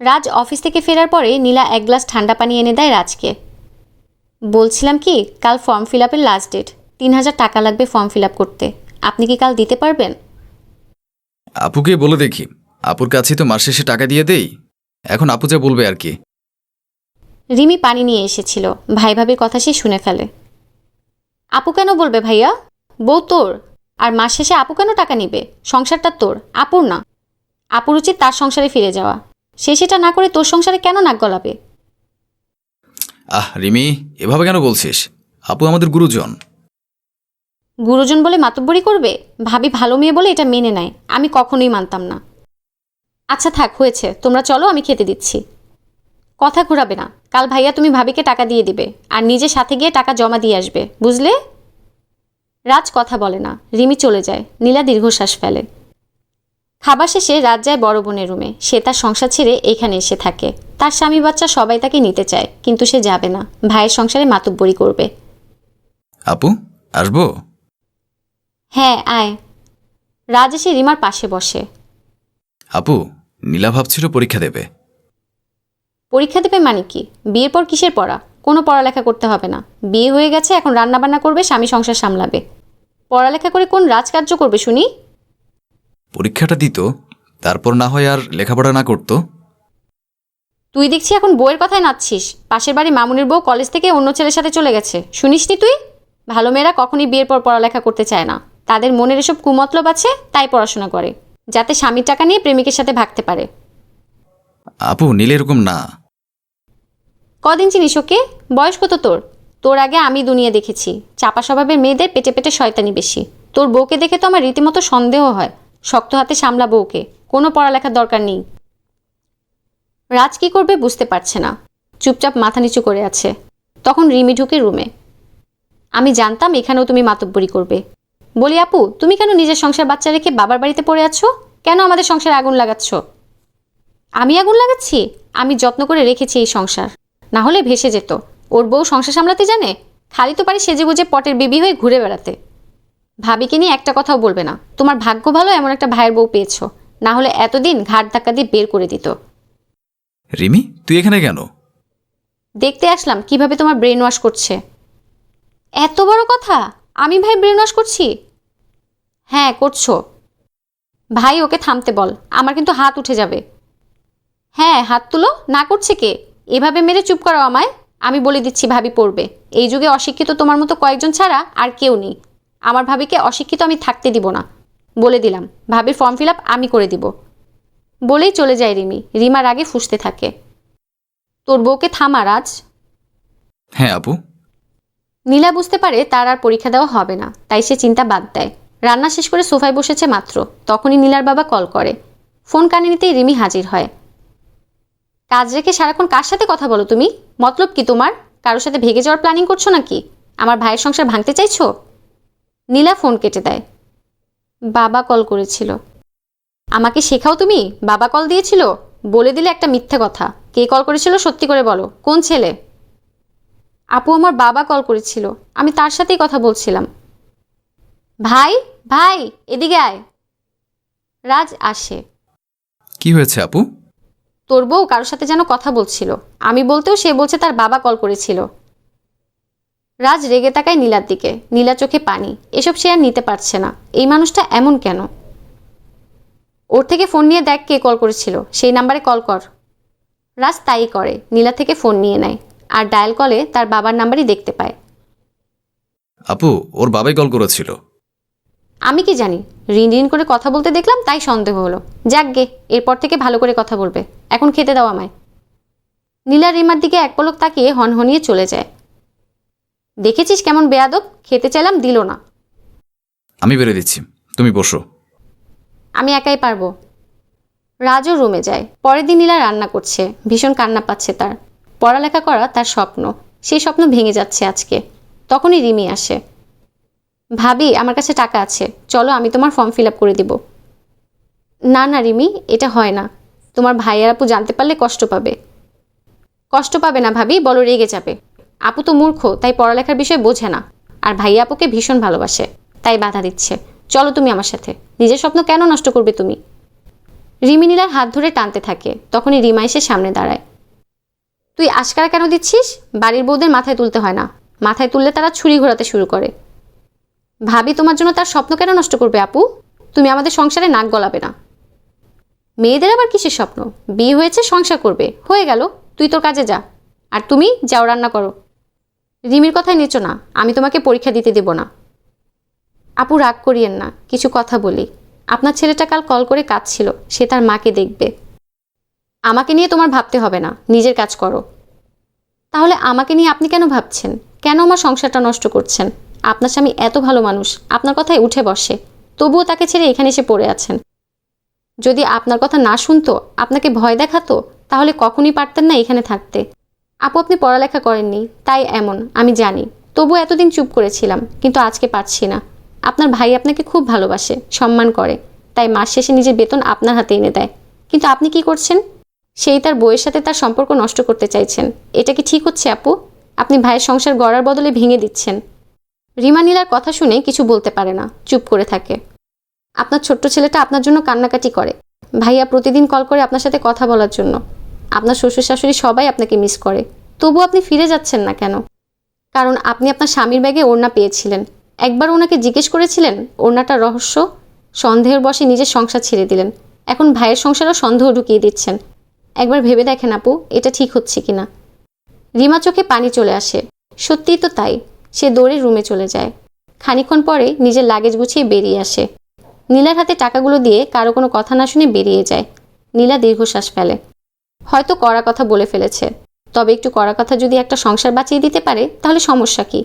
রাজ office থেকে ফেরার পরে নীলা এক গ্লাস ঠান্ডা পানি এনে দেয় রাজকে। বলছিলাম কি কাল ফর্ম ফিল আপের লাস্ট ডেট তিন হাজার টাকা লাগবে ফর্ম ফিল আপ করতে। আপনি কি কাল দিতে পারবেন? আপুকে বলে দেখি। আপুর কাছে তো মাস শেষে টাকা দিয়ে দেই। এখন আপু যা বলবে আর কি। রিমি পানি নিয়ে এসেছিল। ভাই ভাবির কথা সে শুনে ফেলে। আপু কেন বলবে ভাইয়া? বউ তোর। আর মাস শেষে আপু কেন টাকা নিবে? সংসারটা তোর আপুর না। আপুর উচিত তার সংসারে ফিরে যাওয়া। সে সেটা না করে তোর সংসারে কেন নাক গলাবে? আহ রিমি এভাবে কেন বলছিস? আপু আমাদের গুরুজন। গুরুজন বলে মাতব্বরি করবে? ভাবি ভালো মেয়ে বলে এটা মেনে নেয়। আমি কখনোই মানতাম না। আচ্ছা থাক হয়েছে। তোমরা চলো আমি খেতে দিচ্ছি। কথা ঘোরাবে না। কাল ভাইয়া তুমি ভাবিকে টাকা দিয়ে দিবে। আর নিজে সাথে গিয়ে টাকা জমা দিয়ে আসবে। বুঝলে? রাজ কথা বলে না। রিমি চলে যায়। নীলা দীর্ঘশ্বাস ফেলে। খাবার শেষে রাত যায় বড় বোনের রুমে। সে তার সংসার ছেড়ে এখানে এসে থাকে। তার স্বামী বাচ্চা সবাই তাকে নিতে চায় কিন্তু সে যাবে না। ভাইয়ের সংসারে মাতব্বরি করবে। আপু আসব? হ্যাঁ আয়। রাজ এসে রিমার পাশে বসে। আপু নীলা ভাবছিল পরীক্ষা দেবে। পরীক্ষা দেবে মানে কি? বিয়ের পর কিসের পড়া? কোনো পড়ালেখা করতে হবে না। বিয়ে হয়ে গেছে এখন রান্নাবান্না করবে স্বামী সংসার সামলাবে। পড়ালেখা করে কোন রাজকার্য করবে শুনি? পরীক্ষাটা দিত তারপর না হয় আর লেখাপড়া না করতো। তুই দেখছি এখন বইয়ের কথায় নাচছিস। পাশের বাড়ি মামুনির বউ কলেজ থেকে অন্য ছেলের সাথে চলে গেছে। শুনিসনি তুই? ভালো মেয়েরা কখনই বিয়ের পর পড়ালেখা করতে চায় না। তাদের মনের এসব কুমতলব আছে তাই পড়াশোনা করে। যাতে স্বামীর টাকা নিয়ে প্রেমিকের সাথে ভাগতে পারে। আপু নীল এরকম না। কদিন চিনিস ওকে? বয়স কত তোর? তোর আগে আমি দুনিয়া দেখেছি। চাপা স্বভাবের মেয়েদের পেটে পেটে শয়তানি বেশি। তোর বউকে দেখে তো আমার রীতিমতো সন্দেহ হয়। শক্ত হাতে সামলাবো ওকে। কোনো পড়ালেখার দরকার নেই। রাজ কি করবে বুঝতে পারছে না। চুপচাপ মাথা নিচু করে আছে। তখন রিমি ঢুকে রুমে। আমি জানতাম এখানেও তুমি মাতব্বরি করবে। বলি, আপু, তুমি কেন নিজের সংসার বাচ্চা রেখে বাবার বাড়িতে পড়ে আছো? কেন আমাদের সংসারে আগুন লাগাচ্ছ? আমি আগুন লাগাচ্ছি? আমি যত্ন করে রেখেছি এই সংসার। না হলে ভেসে যেত। ওর বউ সংসার সামলাতে জানে? খালি তো পারি সেজে গুজে পটের বেবি হয়ে ঘুরে বেড়াতে। ভাবিকে নিয়ে একটা কথাও বলবে না। তোমার ভাগ্য ভালো এমন একটা ভাইয়ের বউ পেয়েছ। না হলে এতদিন ঘাট ধাক্কা দিয়ে বের করে দিত। রিমি তুই এখানে কেন? দেখতে আসলাম কীভাবে তোমার ব্রেন ওয়াশ করছে। এত বড় কথা? আমি ভাই ব্রেন ওয়াশ করছি? হ্যাঁ করছ। ভাই ওকে থামতে বল। আমার কিন্তু হাত উঠে যাবে। হ্যাঁ হাত তুলো। না করছে কে? এভাবে মেরে চুপ করো আমায়। আমি বলে দিচ্ছি ভাবি পড়বে। এই যুগে অশিক্ষিত তোমার মতো কয়েকজন ছাড়া আর কেউ নেই। আমার ভাবিকে অশিক্ষিত আমি থাকতে দিব না। বলে দিলাম ভাবির ফর্ম ফিল আপ আমি করে দিব। বলেই চলে যায় রিমি। রিমার আগে ফুসতে থাকে। তোর বউকে থামা রাজ হ্যাঁ আপু। নীলা বুঝতে পারে তার আর পরীক্ষা দেওয়া হবে না তাই সে চিন্তা বাদ দেয়। রান্না শেষ করে সোফায় বসেছে মাত্র তখনই নীলার বাবা কল করে। ফোন কানে নিতেই রিমি হাজির হয়। কাজ রেখে সারাক্ষণ কার সাথে কথা বলো তুমি? মতলব কি তোমার? কারোর সাথে ভেগে যাওয়ার প্ল্যানিং করছ নাকি? আমার ভাইয়ের সংসার ভাঙতে চাইছো? নীলা ফোন কেটে দেয়। বাবা কল করেছিল। আমাকে শেখাও তুমি? বাবা কল দিয়েছিল? বলে দিলে একটা মিথ্যে কথা। কে কল করেছিল সত্যি করে বলো? কোন ছেলে? আপু আমার বাবা কল করেছিল। আমি তার সাথেই কথা বলছিলাম। ভাই ভাই এদিকে আয়। রাজ আসে। কি হয়েছে আপু? তোর বউ কারোর সাথে যেন কথা বলছিল। আমি বলতেও সে বলছে তার বাবা কল করেছিল। রাজ রেগে তাকায় নীলার দিকে। নীলা চোখে পানি। এসব সে আর নিতে পারছে না। এই মানুষটা এমন কেন? ওর থেকে ফোন নিয়ে দেখ কে কল করেছিল। সেই নাম্বারে কল কর। রাজ তাই করে। নীলা থেকে ফোন নিয়ে নেয়। আর ডায়াল কলে তার বাবার নাম্বারই দেখতে পায়। আপু ওর বাবাই কল করেছিল। আমি কি জানি? রিন রিন করে কথা বলতে দেখলাম তাই সন্দেহ হলো। যাক গে এরপর থেকে ভালো করে কথা বলবে। এখন খেতে দাও আমায়। নীলা রিমার দিকে এক পলক তাকিয়ে হনহনিয়ে চলে যায়। দেখেছিস কেমন বেয়াদব? খেতে চাইলাম দিল না। আমি বেড়ে দিচ্ছি। তুমি বসো। আমি একাই পারব। রাজও রুমে যায়। পরের দিন নীলা রান্না করছে। ভীষণ কান্না পাচ্ছে তার। পড়ালেখা করা তার স্বপ্ন। সেই স্বপ্ন ভেঙে যাচ্ছে আজকে। তখনই রিমি আসে। ভাবি আমার কাছে টাকা আছে। চলো আমি তোমার ফর্ম ফিল আপ করে দিব। না না রিমি এটা হয় না। তোমার ভাই আর আপু জানতে পারলে কষ্ট পাবে। কষ্ট পাবে না ভাবি বলো রেগে যাবে। আপু তো মূর্খ, তাই পড়ালেখার বিষয় বোঝে না। আর ভাইয়া আপুকে ভীষণ ভালোবাসে, তাই বাধা দিচ্ছে। চলো তুমি আমার সাথে, নিজের স্বপ্ন কেন নষ্ট করবে তুমি? রিমি নীলার হাত ধরে টানতে থাকে, তখনই রিমা এসে সামনে দাঁড়ায়। তুই আশকারা কেন দিচ্ছিস? বাড়ির বউদের মাথায় তুলতে হয় না। মাথায় তুললে তারা ছুরি ঘোরাতে শুরু করে। ভাবি, তোমার জন্য তার স্বপ্ন কেন নষ্ট করবে আপু? তুমি আমাদের সংসারে নাক গলাবে না। মেয়েদের আবার কিসের স্বপ্ন? বিয়ে হয়েছে, সংসার করবে। হয়ে গেল, তুই তোর কাজে যা। আর তুমি, যাও রান্না করো। রিমির কথায় নেচো না, আমি তোমাকে পরীক্ষা দিতে দেব না। আপু রাগ করিয়েন না, কিছু কথা বলি। আপনার ছেলেটা কাল কল করে কাঁদছিল, সে তার মাকে দেখবে। আমাকে নিয়ে তোমার ভাবতে হবে না, নিজের কাজ করো। তাহলে আমাকে নিয়ে আপনি কেন ভাবছেন? কেন আমার সংসারটা নষ্ট করছেন? আপনার স্বামী এত ভালো মানুষ, আপনার কথায় উঠে বসে। তবুও তাকে ছেড়ে এখানে এসে পড়ে আছেন। যদি আপনার কথা না শুনতো, আপনাকে ভয় দেখাতো, তাহলে কখনই পারতেন না এখানে থাকতে। আপু, আপনি পড়ালেখা করেননি, তাই এমন, আমি জানি। তবু এতদিন চুপ করেছিলাম, কিন্তু আজকে পারছি না। আপনার ভাই আপনাকে খুব ভালোবাসে, সম্মান করে। তাই মাস শেষে নিজের বেতন আপনার হাতে এনে দেয়। কিন্তু আপনি কি করছেন? সেই তার বইয়ের সাথে তার সম্পর্ক নষ্ট করতে চাইছেন। এটা কি ঠিক হচ্ছে, আপু? আপনি ভাইয়ের সংসার গড়ার বদলে ভেঙে দিচ্ছেন। রিমা নীলার কথা শুনে কিছু বলতে পারে না, চুপ করে থাকে। আপনার ছোট্ট ছেলেটা আপনার জন্য কান্নাকাটি করে। ভাইয়া প্রতিদিন কল করে আপনার সাথে কথা বলার জন্য। আপনার শ্বশুর শাশুড়ি সবাই আপনাকে মিস করে। তবু আপনি ফিরে যাচ্ছেন না কেন? কারণ আপনি আপনার স্বামীর ব্যাগে ওড়না পেয়েছিলেন। একবার ওনাকে জিজ্ঞেস করেছিলেন ওড়নাটার রহস্য? সন্দেহের বসে নিজের সংসার ছেড়ে দিলেন। এখন ভাইয়ের সংসারও সন্দেহ ঢুকিয়ে দিচ্ছেন। একবার ভেবে দেখেন আপু, এটা ঠিক হচ্ছে কিনা। রিমা চোখে পানি চলে আসে। সত্যিই তো তাই, সে দৌড়ে রুমে চলে যায়। খানিকক্ষণ পরে নিজের লাগেজ গুছিয়ে বেরিয়ে আসে। নীলার হাতে টাকাগুলো দিয়ে কারও কোনো কথা না শুনে বেরিয়ে যায়। নীলা দীর্ঘশ্বাস ফেলে। হয়তো কড়া কথা বলে ফেলেছে। তবে একটু কড়া কথা যদি একটা সংসার বাঁচিয়ে দিতে পারে, তাহলে সমস্যা কী?